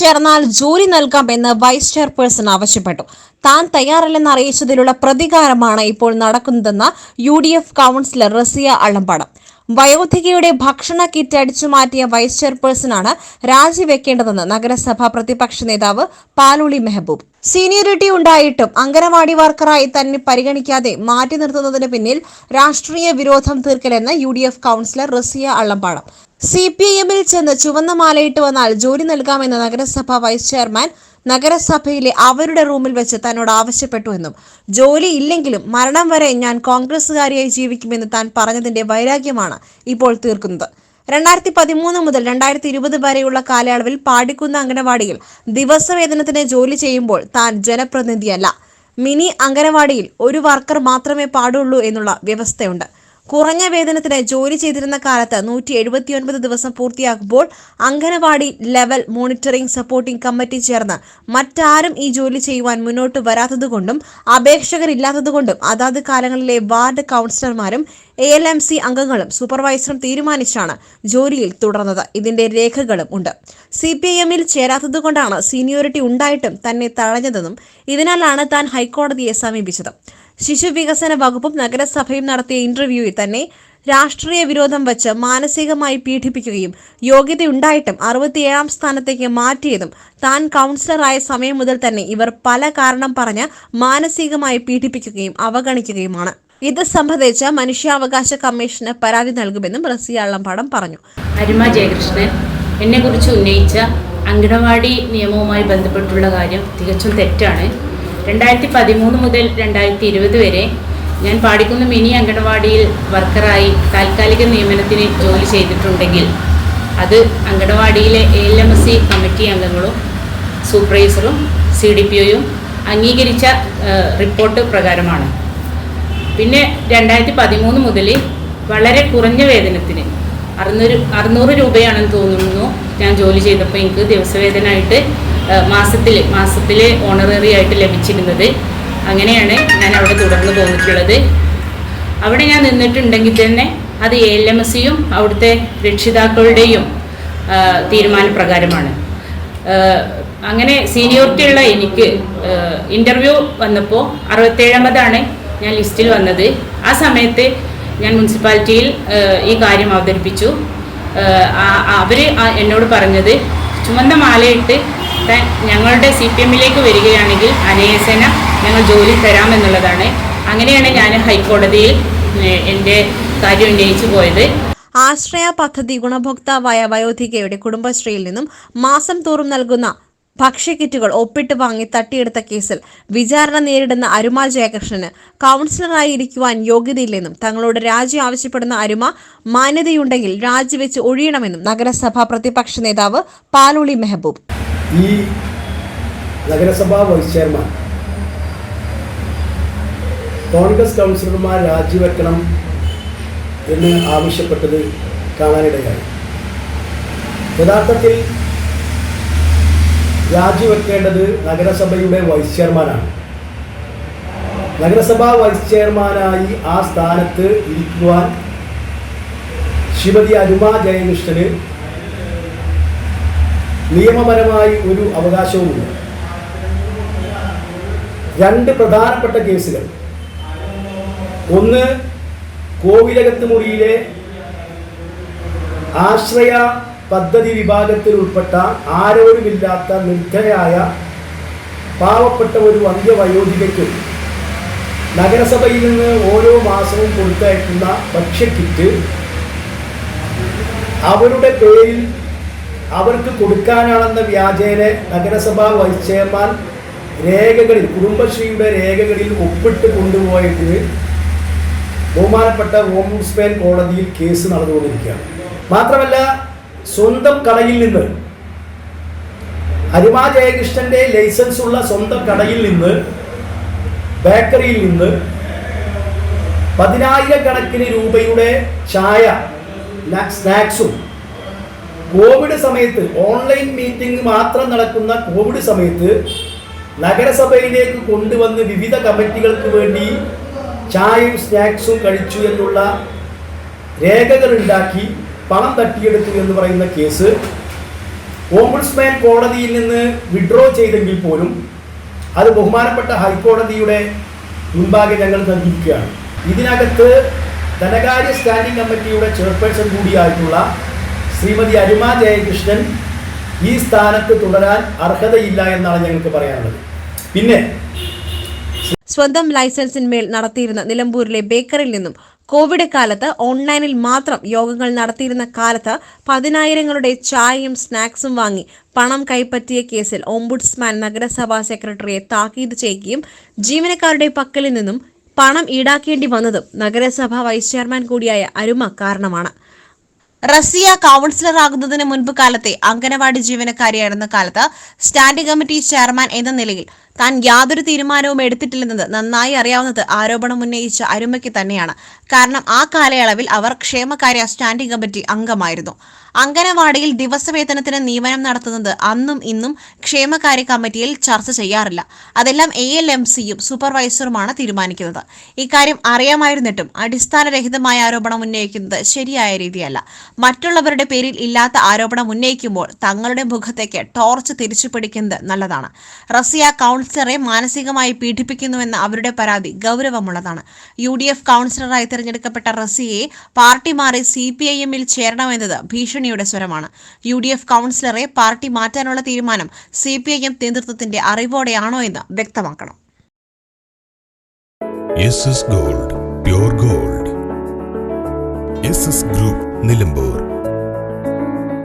ചേർന്നാൽ ജോലി നൽകാമെന്ന് വൈസ് ചെയർപേഴ്സൺ ആവശ്യപ്പെട്ടു. താൻ തയ്യാറല്ലെന്ന് അറിയിച്ചതിലുള്ള പ്രതികാരമാണ് ഇപ്പോൾ നടക്കുന്നതെന്ന് U D F councillor Raziya Allampadam വയോധികയുടെ ഭക്ഷണ കിറ്റ് അടിച്ചു മാറ്റിയ വൈസ് ചെയർപേഴ്സണാണ് രാജിവെക്കേണ്ടതെന്ന് നഗരസഭാ പ്രതിപക്ഷ നേതാവ് പാലുളി മെഹബൂബ്. സീനിയോറിറ്റി ഉണ്ടായിട്ടും അംഗനവാടി വർക്കറായി തന്നെ പരിഗണിക്കാതെ മാറ്റി നിർത്തുന്നതിന് പിന്നിൽ രാഷ്ട്രീയ വിരോധം തീർക്കലെന്ന് U D F councillor Raziya Allampadam C P I എമ്മിൽ ചെന്ന് ചുവന്ന മാലയിട്ട് വന്നാൽ ജോലി നൽകാമെന്ന് നഗരസഭ വൈസ് ചെയർമാൻ നഗരസഭയിലെ അവരുടെ റൂമിൽ വെച്ച് തന്നോട് ആവശ്യപ്പെട്ടു എന്നും ജോലി ഇല്ലെങ്കിലും മരണം വരെ ഞാൻ കോൺഗ്രസുകാരിയായി ജീവിക്കുമെന്ന് താൻ പറഞ്ഞതിന്റെ വൈരാഗ്യമാണ് ഇപ്പോൾ തീർക്കുന്നത്. രണ്ടായിരത്തി പതിമൂന്ന് മുതൽ രണ്ടായിരത്തി ഇരുപത് വരെയുള്ള കാലയളവിൽ പാടിക്കുന്ന അംഗനവാടിയിൽ ദിവസവേതനത്തിന് ജോലി ചെയ്യുമ്പോൾ താൻ ജനപ്രതിനിധിയല്ല. മിനി അംഗനവാടിയിൽ ഒരു വർക്കർ മാത്രമേ പാടുള്ളൂ എന്നുള്ള വ്യവസ്ഥയുണ്ട്. കുറഞ്ഞ വേതനത്തിന് ജോലി ചെയ്തിരുന്ന കാലത്ത് നൂറ്റി എഴുപത്തിയൊൻപത് ദിവസം പൂർത്തിയാക്കുമ്പോൾ anganwadi level monitoring supporting committee ചേർന്ന് മറ്റാരും ഈ ജോലി ചെയ്യുവാൻ മുന്നോട്ട് വരാത്തതുകൊണ്ടും അപേക്ഷകരില്ലാത്തതുകൊണ്ടും അതാത് കാലങ്ങളിലെ വാർഡ് കൗൺസിലർമാരും എ എൽ എം സി അംഗങ്ങളും സൂപ്പർവൈസറും തീരുമാനിച്ചാണ് ജോലിയിൽ തുടർന്നത്. ഇതിന്റെ രേഖകളും ഉണ്ട്. സി പി ഐ എമ്മിൽ ചേരാത്തതുകൊണ്ടാണ് സീനിയോറിറ്റി ഉണ്ടായിട്ടും തന്നെ തഴഞ്ഞതെന്നും ഇതിനാലാണ് താൻ ഹൈക്കോടതിയെ സമീപിച്ചത്. ശിശു വികസന വകുപ്പും നഗരസഭയും നടത്തിയ ഇന്റർവ്യൂവിൽ തന്നെ രാഷ്ട്രീയ വിരോധം വച്ച് മാനസികമായി പീഡിപ്പിക്കുകയും യോഗ്യതയുണ്ടായിട്ടും അറുപത്തിയേഴാം സ്ഥാനത്തേക്ക് മാറ്റിയതും താൻ കൗൺസിലറായ സമയം മുതൽ തന്നെ ഇവർ പല കാരണം പറഞ്ഞ് മാനസികമായി പീഡിപ്പിക്കുകയും അവഗണിക്കുകയുമാണ്. ഇത് സംബന്ധിച്ച് മനുഷ്യാവകാശ കമ്മീഷന് പരാതി നൽകുമെന്നും റസിയ പറഞ്ഞു. അരുമ ജയകൃഷ്ണൻ എന്നെക്കുറിച്ച് ഉന്നയിച്ച അങ്കണവാടി നിയമവുമായി ബന്ധപ്പെട്ടുള്ള കാര്യം തികച്ചും തെറ്റാണ്. രണ്ടായിരത്തി പതിമൂന്ന് മുതൽ രണ്ടായിരത്തി ഇരുപത് വരെ ഞാൻ പാടിക്കുന്ന മിനി അങ്കണവാടിയിൽ വർക്കറായി താൽക്കാലിക നിയമനത്തിന് ജോലി ചെയ്തിട്ടുണ്ടെങ്കിൽ അത് അങ്കണവാടിയിലെ A L M S C committee അംഗങ്ങളും സൂപ്പർവൈസറും സി ഡി പി ഒയും അംഗീകരിച്ച റിപ്പോർട്ട് പ്രകാരമാണ്. പിന്നെ രണ്ടായിരത്തി പതിമൂന്ന് മുതൽ വളരെ കുറഞ്ഞ വേതനത്തിന് അറുന്നൂറ് അറുന്നൂറ് രൂപയാണെന്ന് തോന്നുന്നു ഞാൻ ജോലി ചെയ്തപ്പോൾ എനിക്ക് ദിവസവേതനമായിട്ട് മാസത്തിൽ മാസത്തിൽ ഓണററി ആയിട്ട് ലഭിച്ചിരുന്നത്. അങ്ങനെയാണ് ഞാൻ അവിടെ തുടർന്ന് പോന്നിട്ടുള്ളത്. അവിടെ ഞാൻ നിന്നിട്ടുണ്ടെങ്കിൽ തന്നെ അത് എ എൽ എം എസ് സിയും അവിടുത്തെ രക്ഷിതാക്കളുടെയും തീരുമാനപ്രകാരമാണ്. അങ്ങനെ സീനിയോറിറ്റി ഉള്ള എനിക്ക് ഇന്റർവ്യൂ വന്നപ്പോൾ അറുപത്തേഴാമതാണ് ഞാൻ ലിസ്റ്റിൽ വന്നത്. ആ സമയത്ത് ഞാൻ മുനിസിപ്പാലിറ്റിയിൽ ഈ കാര്യം അവതരിപ്പിച്ചു. അവർ എന്നോട് പറഞ്ഞത് ചുമന്ന മാലയിട്ട് താൻ ഞങ്ങളുടെ സി പി എമ്മിലേക്ക് വരികയാണെങ്കിൽ അനേസന ഞങ്ങൾ ജോലി തരാമെന്നുള്ളതാണ് അങ്ങനെയാണ് ഞാൻ ഹൈക്കോടതിയിൽ എന്റെ കാര്യം ഉന്നയിച്ചു പോയത്. ആശ്രയ പദ്ധതി ഗുണഭോക്താവായ വയോധികയുടെ കുടുംബശ്രീയിൽ നിന്നും മാസം തോറും നൽകുന്ന ഭക്ഷ്യക്കിറ്റുകൾ ഒപ്പിട്ട് വാങ്ങി തട്ടിയെടുത്ത കേസിൽ വിചാരണ നേരിടുന്ന അരുമ ജയകൃഷ്ണന് കൗൺസിലറായി ഇരിക്കുവാൻ യോഗ്യതയില്ലെന്നും തങ്ങളോട് രാജി ആവശ്യപ്പെടുന്ന അരുമ മാന്യതയുണ്ടെങ്കിൽ രാജിവെച്ച് ഒഴിയണമെന്നും നഗരസഭാ പ്രതിപക്ഷ നേതാവ് പാലുളി മെഹബൂബ്. ഈ നഗരസഭാ വൈസ് ചെയർമാൻ. കോൺഗ്രസ് കൗൺസിലർമാർ രാജിവെക്കണം എന്ന് ആവശ്യപ്പെട്ടത് കാണാനിടയായി. യഥാർത്ഥത്തിൽ രാജിവെക്കേണ്ടത് നഗരസഭയുടെ വൈസ് ചെയർമാനാണ്. നഗരസഭാ വൈസ് ചെയർമാനായി ആ സ്ഥാനത്ത് ഇരിക്കുവാൻ ശ്രീമതി അരുമ ജയകൃഷ്ണന് നിയമപരമായി ഒരു അവകാശവുമില്ല. രണ്ട് പ്രധാനപ്പെട്ട കേസുകൾ. ഒന്ന് കോവിലകത്ത് മുറിയിലെ ആശ്രയ പദ്ധതി വിഭാഗത്തിൽ ഉൾപ്പെട്ട ആരോരുമില്ലാത്ത നിർദ്ധയായ പാവപ്പെട്ട ഒരു അന്ത്യവയോധികയ്ക്ക് നഗരസഭയിൽ നിന്ന് ഓരോ മാസവും കൊടുത്തയക്കുന്ന ഭക്ഷ്യക്കിറ്റ് അവരുടെ പേരിൽ അവർക്ക് കൊടുക്കാനാണെന്ന വ്യാജേന നഗരസഭാ വൈസ് ചെയർമാൻ രേഖകളിൽ കുടുംബശ്രീയുടെ രേഖകളിൽ ഒപ്പിട്ട് കൊണ്ടുപോയതിന് ബഹുമാനപ്പെട്ട ഓംബുഡ്സ്മാൻ കോടതിയിൽ കേസ് നടന്നുകൊണ്ടിരിക്കുകയാണ്. മാത്രമല്ല സ്വന്തം കടയിൽ നിന്ന് അരുമ ജയകൃഷ്ണന്റെ ലൈസൻസ് ഉള്ള സ്വന്തം കടയിൽ നിന്ന് ബേക്കറിയിൽ നിന്ന് പതിനായിരക്കണക്കിന് രൂപയുടെ ചായ സ്നാക്സും കോവിഡ് സമയത്ത് ഓൺലൈൻ മീറ്റിംഗ് മാത്രം നടക്കുന്ന കോവിഡ് സമയത്ത് നഗരസഭയിലേക്ക് കൊണ്ടുവന്ന് വിവിധ കമ്മിറ്റികൾക്ക് വേണ്ടി ചായയും സ്നാക്സും കഴിച്ചു എന്നുള്ള രേഖകൾ ഉണ്ടാക്കി പണം തട്ടിയെടുത്തു എന്ന് പറയുന്ന കേസ് ഓംബുഡ്സ്മാൻ കോടതിയിൽ നിന്ന് വിഡ്രോ ചെയ്തെങ്കിൽ പോലും അത് ബഹുമാനപ്പെട്ട ഹൈക്കോടതിയുടെ മുൻപാകെ ഞങ്ങൾ നൽകിയിരിക്കുകയാണ്. ഇതിനകത്ത് ധനകാര്യ സ്റ്റാൻഡിംഗ് കമ്മിറ്റിയുടെ ചെയർപേഴ്സൺ കൂടിയായിട്ടുള്ള ശ്രീമതി അരുമ ജയകൃഷ്ണൻ ഈ സ്ഥാനത്ത് തുടരാൻ അർഹതയില്ല എന്നാണ് ഞങ്ങൾക്ക് പറയാനുള്ളത്. പിന്നെ സ്വന്തം ലൈസൻസിന്മേൽ നടത്തിയിരുന്ന നിലമ്പൂരിലെ ബേക്കറിൽ നിന്നും കോവിഡ് കാലത്ത് ഓൺലൈനിൽ മാത്രം യോഗങ്ങൾ നടത്തിയിരുന്ന കാലത്ത് പതിനായിരങ്ങളുടെ ചായയും സ്നാക്സും വാങ്ങി പണം കൈപ്പറ്റിയ കേസിൽ ഓംബുഡ്സ്മാൻ നഗരസഭാ സെക്രട്ടറിയെ താക്കീത് ചെയ്യുകയും ജീവനക്കാരുടെ പക്കലിൽ നിന്നും പണം ഈടാക്കേണ്ടി വന്നതും നഗരസഭാ വൈസ് ചെയർമാൻ കൂടിയായ അരുമ കാരണമാണ്. റസിയ കൗൺസിലർ ആകുന്നതിന് മുൻപ് കാലത്തെ അംഗനവാടി ജീവനക്കാരിയായിരുന്ന കാലത്ത് സ്റ്റാൻഡിംഗ് കമ്മിറ്റി ചെയർമാൻ എന്ന നിലയിൽ താൻ യാതൊരു തീരുമാനവും എടുത്തിട്ടില്ലെന്നത് നന്നായി അറിയാവുന്നത് ആരോപണം ഉന്നയിച്ച അരുമയ്ക്ക് തന്നെയാണ്. കാരണം ആ കാലയളവിൽ അവർ ക്ഷേമകാര്യ സ്റ്റാൻഡിംഗ് കമ്മിറ്റി അംഗമായിരുന്നു. അംഗനവാടിയിൽ ദിവസവേതനത്തിന് നിയമനം നടത്തുന്നത് അന്നും ഇന്നും ക്ഷേമകാര്യ കമ്മിറ്റിയിൽ ചർച്ച ചെയ്യാറില്ല. അതെല്ലാം എ എൽ എം സിയും സൂപ്പർവൈസറുമാണ് തീരുമാനിക്കുന്നത്. ഇക്കാര്യം അറിയാമായിരുന്നിട്ടും അടിസ്ഥാനരഹിതമായ ആരോപണം ഉന്നയിക്കുന്നത് ശരിയായ രീതിയല്ല. മറ്റുള്ളവരുടെ പേരിൽ ഇല്ലാത്ത ആരോപണം ഉന്നയിക്കുമ്പോൾ തങ്ങളുടെ മുഖത്തേക്ക് ടോർച്ച് തിരിച്ചു പിടിക്കുന്നത് നല്ലതാണ്. റസിയ കൗൺസിലറെ മാനസികമായി പീഡിപ്പിക്കുന്നുവെന്ന അവരുടെ പരാതി ഗൗരവമുള്ളതാണ്. യു ഡി എഫ് കൗൺസിലറായി തിരഞ്ഞെടുക്കപ്പെട്ട റസിയെ പാർട്ടി മാറി സി പി ഐ എമ്മിൽ ചേരണമെന്നത് ഭീഷണിയുടെ സ്വരമാണ്. യു ഡി എഫ് കൗൺസിലറെ പാർട്ടി മാറ്റാനുള്ള തീരുമാനം സി പി ഐ എം നേതൃത്വത്തിന്റെ അറിവോടെയാണോ എന്ന് വ്യക്തമാക്കണം gold. Pure gold group Nilambur.